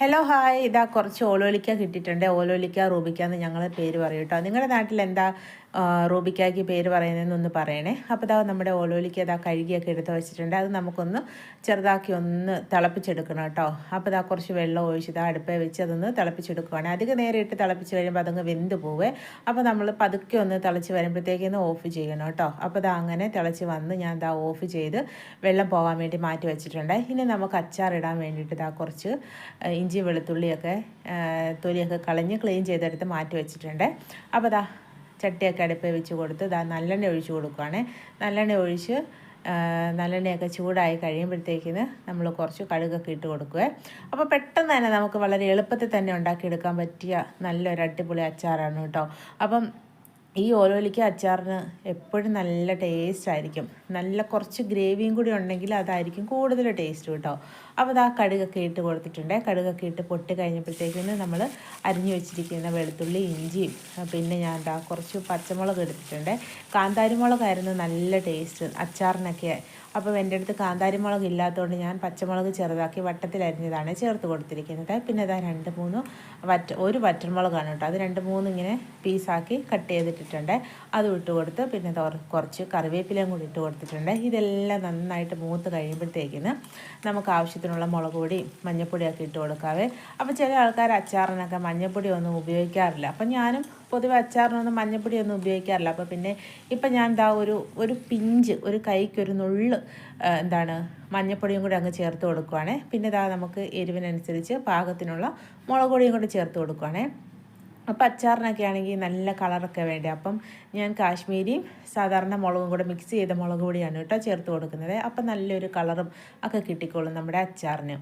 Hello hi ഇതാ കുറച്ച് ഓലോലിക്ക കിട്ടിയിട്ടുണ്ട്. ഓലോലിക്ക റൂബിക്ക എന്ന് ഞങ്ങൾ പേര് പറയും കേട്ടോ. നിങ്ങളുടെ നാട്ടിൽ എന്താ റൂബിക്കായ്ക്ക് പേര് പറയുന്നതെന്നൊന്ന് പറയണേ. അപ്പോൾ ഇതാ നമ്മുടെ ഓലോലിക്ക് അതാ കഴുകിയൊക്കെ എടുത്ത് വെച്ചിട്ടുണ്ട്. അത് നമുക്കൊന്ന് ചെറുതാക്കി ഒന്ന് തിളപ്പിച്ചെടുക്കണം കേട്ടോ. അപ്പോൾ ഇതാ കുറച്ച് വെള്ളം ഒഴിച്ച് ഇതാ അടുപ്പേ വെച്ച് അതൊന്ന് തിളപ്പിച്ചെടുക്കുകയാണ് അധികം നേരം ഇട്ട് തിളപ്പിച്ച് കഴിയുമ്പോൾ അതങ്ങ് വെന്ത് പോവേ. അപ്പോൾ നമ്മൾ പതുക്കെ ഒന്ന് തിളച്ച് വരുമ്പോഴത്തേക്കൊന്ന് ഓഫ് ചെയ്യണം കേട്ടോ. അപ്പോൾ ഇതാ അങ്ങനെ തിളച്ച് വന്ന് ഞാൻ ഇതാ ഓഫ് ചെയ്ത് വെള്ളം പോകാൻ വേണ്ടി മാറ്റി വെച്ചിട്ടുണ്ട്. ഇനി നമുക്ക് അച്ചാറിടാൻ വേണ്ടിയിട്ട് ഇതാ കുറച്ച് ഇഞ്ചി വെളുത്തുള്ളിയൊക്കെ തൊലിയൊക്കെ കളഞ്ഞ് ക്ലീൻ ചെയ്തെടുത്ത് മാറ്റി വെച്ചിട്ടുണ്ട്. അപ്പോൾ ഇതാ ചട്ടിയൊക്കെ അടുപ്പിൽ വെച്ച് കൊടുത്ത് ഇതാ നല്ലെണ്ണ ഒഴിച്ച് കൊടുക്കുവാണ്. നല്ലെണ്ണ ഒഴിച്ച് നല്ലെണ്ണയൊക്കെ ചൂടായി കഴിയുമ്പോഴത്തേക്കിന് നമ്മൾ കുറച്ച് കടുകൊക്കെ ഇട്ട് കൊടുക്കുക അപ്പോൾ പെട്ടെന്ന് തന്നെ നമുക്ക് വളരെ എളുപ്പത്തിൽ തന്നെ ഉണ്ടാക്കിയെടുക്കാൻ പറ്റിയ നല്ലൊരു അടിപൊളി അച്ചാറാണ് കേട്ടോ. അപ്പം ഈ ഓരോലിക്ക അച്ചാറിന് എപ്പോഴും നല്ല ടേസ്റ്റ് ആയിരിക്കും. നല്ല കുറച്ച് ഗ്രേവിയും കൂടി ഉണ്ടെങ്കിൽ അതായിരിക്കും കൂടുതൽ ടേസ്റ്റ് കേട്ടോ. അപ്പോൾ അത് കടുകൊക്കെ ഇട്ട് കൊടുത്തിട്ടുണ്ട്. കടുകൊക്കെ ഇട്ട് പൊട്ടി കഴിഞ്ഞപ്പോഴത്തേക്കിന് നമ്മൾ അരിഞ്ഞു വെച്ചിരിക്കുന്ന വെളുത്തുള്ളി ഇഞ്ചിയും പിന്നെ ഞാൻ എന്താ കുറച്ച് പച്ചമുളക് എടുത്തിട്ടുണ്ട്. കാന്താരി മുളകായിരുന്നു നല്ല ടേസ്റ്റ് അച്ചാറിനൊക്കെ അപ്പോൾ എന്റെ അടുത്ത് കാന്താരി മുളക് ഇല്ലാത്തതുകൊണ്ട് ഞാൻ പച്ചമുളക് ചെറുതാക്കി വട്ടത്തിൽ അരിഞ്ഞതാണ് ചേർത്ത് കൊടുത്തിരിക്കുന്നത്. പിന്നെ ഇതാ രണ്ട് മൂന്ന് വറ്റ ഒരു വറ്റൻമുളകാണ് കേട്ടോ. അത് രണ്ട് മൂന്ന് ഇങ്ങനെ പീസാക്കി കട്ട് ചെയ്തിട്ടിട്ടുണ്ട്. അത് ഇട്ട് കൊടുത്ത് പിന്നെ കുറച്ച് കറിവേപ്പിലയും കൂടി ഇട്ട് കൊടുത്തിട്ടുണ്ട്. ഇതെല്ലാം നന്നായിട്ട് മൂത്ത് കഴിയുമ്പോഴത്തേക്കിന് നമുക്ക് ആവശ്യത്തിനുള്ള മുളക് പൊടി മഞ്ഞൾപ്പൊടിയൊക്കെ ഇട്ട് കൊടുക്കാവേ. അപ്പോൾ ചില ആൾക്കാർ അച്ചാറിനൊക്കെ മഞ്ഞൾപ്പൊടി ഒന്നും ഉപയോഗിക്കാറില്ല. അപ്പം ഞാനും പൊതുവെ അച്ചാറിനൊന്നും മഞ്ഞപ്പൊടിയൊന്നും ഉപയോഗിക്കാറില്ല. അപ്പോൾ പിന്നെ ഇപ്പം ഞാൻ എന്താ ഒരു ഒരു പിഞ്ച് ഒരു കൈക്ക് ഒരു നുള്ള് എന്താണ് മഞ്ഞപ്പൊടിയും കൂടി അങ്ങ് ചേർത്ത് കൊടുക്കുവാണേ. പിന്നെ ഇതാ നമുക്ക് എരിവിനനുസരിച്ച് പാകത്തിനുള്ള മുളക് പൊടിയും കൂടി ചേർത്ത് കൊടുക്കുവാണേ. അപ്പം അച്ചാറിനൊക്കെ ആണെങ്കിൽ നല്ല കളറൊക്കെ വേണ്ടേ? അപ്പം ഞാൻ കാശ്മീരിയും സാധാരണ മുളകും കൂടെ മിക്സ് ചെയ്ത മുളക് പൊടിയാണ് കേട്ടോ ചേർത്ത് കൊടുക്കുന്നത്. അപ്പം നല്ലൊരു കളറും ഒക്കെ കിട്ടിക്കോളും നമ്മുടെ അച്ചാറിന്.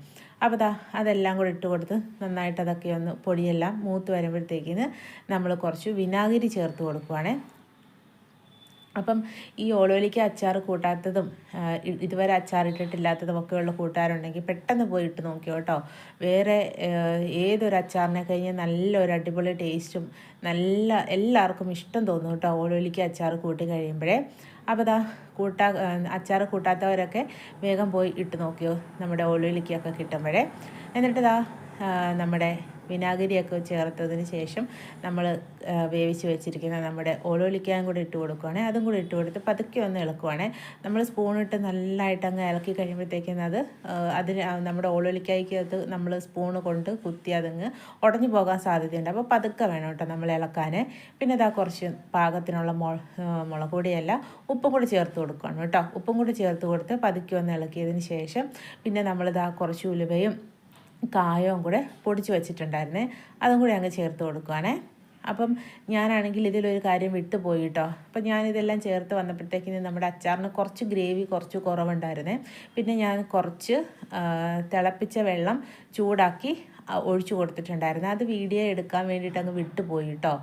അപ്പോൾ ദാ അതെല്ലാം കൂടെ ഇട്ട് കൊടുത്ത് നന്നായിട്ട് അതൊക്കെ ഒന്ന് പൊടിയെല്ലാം മൂത്ത് വരുമ്പോഴത്തേക്കിന് നമ്മൾ കുറച്ച് വിനാഗിരി ചേർത്ത് കൊടുക്കുവാണേ. അപ്പം ഈ ഓളോലിക്ക് അച്ചാർ കൂട്ടാത്തതും ഇതുവരെ അച്ചാർ ഇട്ടിട്ടില്ലാത്തതും ഉള്ള കൂട്ടുകാരുണ്ടെങ്കിൽ പെട്ടെന്ന് പോയിട്ട് നോക്കിയോ കേട്ടോ. വേറെ ഏതൊരു അച്ചാറിനെ കഴിഞ്ഞാൽ നല്ലൊരു അടിപൊളി ടേസ്റ്റും നല്ല എല്ലാവർക്കും ഇഷ്ടം തോന്നും കേട്ടോ ഓളോലിക്ക് അച്ചാർ കൂട്ടി കഴിയുമ്പോഴേ. അപ്പോൾ അതാ കൂട്ടാ അച്ചാർ കൂട്ടാത്തവരൊക്കെ വേഗം പോയി ഇട്ട് നോക്കിയോ നമ്മുടെ ഓളോലിക്കൊക്കെ കിട്ടുമ്പോഴേ. എന്നിട്ട് നമ്മുടെ വിനാഗിരിയൊക്കെ ചേർത്തതിന് ശേഷം നമ്മൾ വേവിച്ച് വെച്ചിരിക്കുന്ന നമ്മുടെ ഓലോലിക്കായും കൂടി ഇട്ട് കൊടുക്കുവാണെങ്കിൽ അതും കൂടി ഇട്ട് കൊടുത്ത് പതുക്കെ ഒന്ന് ഇളക്കുവാണേ. നമ്മൾ സ്പൂണിട്ട് നല്ലതായിട്ട് അങ്ങ് ഇളക്കി കഴിയുമ്പോഴത്തേക്കും അത് അതിന് നമ്മുടെ ഓലോലിക്കായ്ക്കകത്ത് നമ്മൾ സ്പൂണ് കൊണ്ട് കുത്തി അതങ്ങ് ഉടഞ്ഞു പോകാൻ സാധ്യതയുണ്ട്. അപ്പോൾ പതുക്കെ വേണം കേട്ടോ നമ്മൾ ഇളക്കാൻ പിന്നെ ഇതാ കുറച്ച് പാകത്തിനുള്ള മുള മുളക് പൊടിയല്ല ഉപ്പും കൂടി ചേർത്ത് കൊടുക്കണം കേട്ടോ. ഉപ്പും കൂടി ചേർത്ത് കൊടുത്ത് പതുക്കെ ഒന്ന് ഇളക്കിയതിന് ശേഷം പിന്നെ നമ്മളിതാ കുറച്ച് ഉലുവയും കായവും കൂടെ പൊടിച്ച് വെച്ചിട്ടുണ്ടായിരുന്നേ. അതും കൂടി അങ്ങ് ചേർത്ത് കൊടുക്കുവാണേ. അപ്പം ഞാനാണെങ്കിൽ ഇതിലൊരു കാര്യം വിട്ടുപോയി കേട്ടോ അപ്പം ഞാനിതെല്ലാം ചേർത്ത് വന്നപ്പോഴത്തേക്കിന് നമ്മുടെ അച്ചാറിന് കുറച്ച് ഗ്രേവി കുറച്ച് കുറവുണ്ടായിരുന്നേ. പിന്നെ ഞാൻ കുറച്ച് തിളപ്പിച്ച വെള്ളം ചൂടാക്കി ഒഴിച്ചു കൊടുത്തിട്ടുണ്ടായിരുന്നു. അത് വീഡിയോ എടുക്കാൻ വേണ്ടിയിട്ട് അങ്ങ് വിട്ടുപോയി കേട്ടോ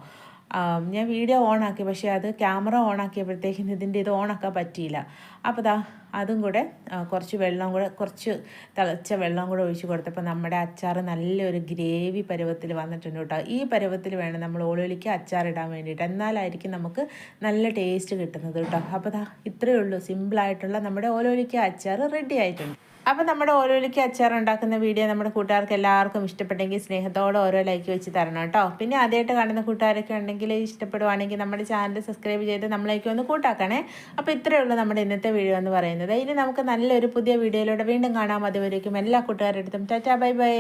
ഞാൻ വീഡിയോ ഓണാക്കി പക്ഷേ അത് ക്യാമറ ഓണാക്കിയപ്പോഴത്തേക്കും ഇതിന്റെ ഇത് ഓണാക്കാൻ പറ്റിയില്ല. അപ്പോൾ ദാ അതും കൂടെ കുറച്ച് വെള്ളം കൂടെ കുറച്ച് തിളച്ച വെള്ളം കൂടെ ഒഴിച്ച് കൊടുത്തപ്പോൾ നമ്മുടെ അച്ചാർ നല്ലൊരു ഗ്രേവി പരുവത്തിൽ വന്നിട്ടുണ്ട് കേട്ടോ. ഈ പരുവത്തിൽ വേണം നമ്മൾ ഓളോലിക്ക് അച്ചാറിടാൻ വേണ്ടിയിട്ട്. എന്നാലായിരിക്കും നമുക്ക് നല്ല ടേസ്റ്റ് കിട്ടുന്നത് കേട്ടോ. അപ്പോൾ ദാ ഇത്രയേ ഉള്ളൂ. സിമ്പിളായിട്ടുള്ള നമ്മുടെ ഓലോലിക്ക അച്ചാർ റെഡി ആയിട്ടുണ്ട്. അപ്പോൾ നമ്മുടെ ഓരോലിക്ക് അച്ചാർ ഉണ്ടാക്കുന്ന വീഡിയോ നമ്മുടെ കൂട്ടുകാർക്ക് എല്ലാവർക്കും ഇഷ്ടപ്പെട്ടെങ്കിൽ സ്നേഹത്തോടെ ഓരോ ലൈക്ക് വെച്ച് തരണം കേട്ടോ. പിന്നെ ആദ്യമായിട്ട് കാണുന്ന കൂട്ടുകാരൊക്കെ ഉണ്ടെങ്കിൽ ഇഷ്ടപ്പെടുവാണെങ്കിൽ നമ്മുടെ ചാനൽ സബ്സ്ക്രൈബ് ചെയ്ത് നമ്മളേക്ക് ഒന്ന് കൂട്ടാക്കണേ. അപ്പോൾ ഇത്രയേ ഉള്ളൂ നമ്മുടെ ഇന്നത്തെ വീഡിയോ എന്ന് പറയുന്നത്. ഇനി നമുക്ക് നല്ലൊരു പുതിയ വീഡിയോയിലൂടെ വീണ്ടും കാണാം. അതുവരേക്കും എല്ലാ കൂട്ടുകാരുടെ അടുത്തും. Tata bye bye.